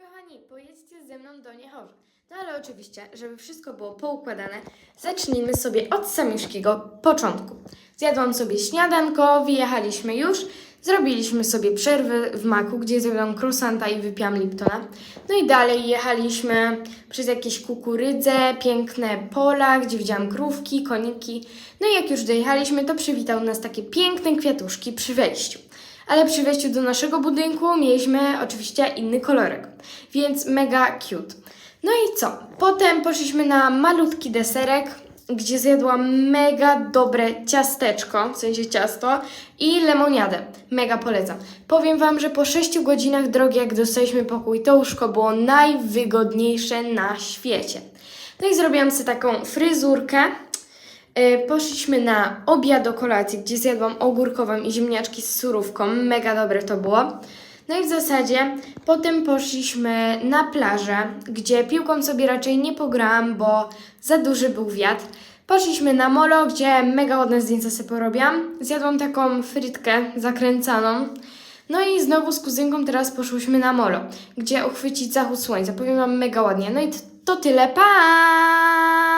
kochani, pojedźcie ze mną do Niechorza. No ale oczywiście, żeby wszystko było poukładane, zacznijmy sobie od samiuszkiego początku. Zjadłam sobie śniadanko, wyjechaliśmy już, zrobiliśmy sobie przerwę w maku, gdzie zjadłam croissanta i wypiłam Liptona. No i dalej jechaliśmy przez jakieś kukurydze, piękne pola, gdzie widziałam krówki, koniki. No i jak już dojechaliśmy, to przywitał nas takie piękne kwiatuszki przy wejściu. Ale przy wejściu do naszego budynku mieliśmy oczywiście inny kolorek, więc mega cute. No i co? Potem poszliśmy na malutki deserek, gdzie zjadłam mega dobre ciasteczko, w sensie ciasto i lemoniadę. Mega polecam. Powiem Wam, że po 6 godzinach drogi, jak dostaliśmy pokój, to łóżko było najwygodniejsze na świecie. No i zrobiłam sobie taką fryzurkę. E, Poszliśmy na obiad do kolacji, gdzie zjadłam ogórkową i ziemniaczki z surówką. Mega dobre to było. No i w zasadzie potem poszliśmy na plażę, gdzie piłką sobie raczej nie pograłam, bo za duży był wiatr. Poszliśmy na molo, gdzie mega ładne zdjęcia sobie porobiłam. Zjadłam taką frytkę zakręcaną. No i znowu z kuzynką teraz poszłyśmy na molo, gdzie uchwycić zachód słońca. Powiem Wam mega ładnie. No i to tyle. Pa!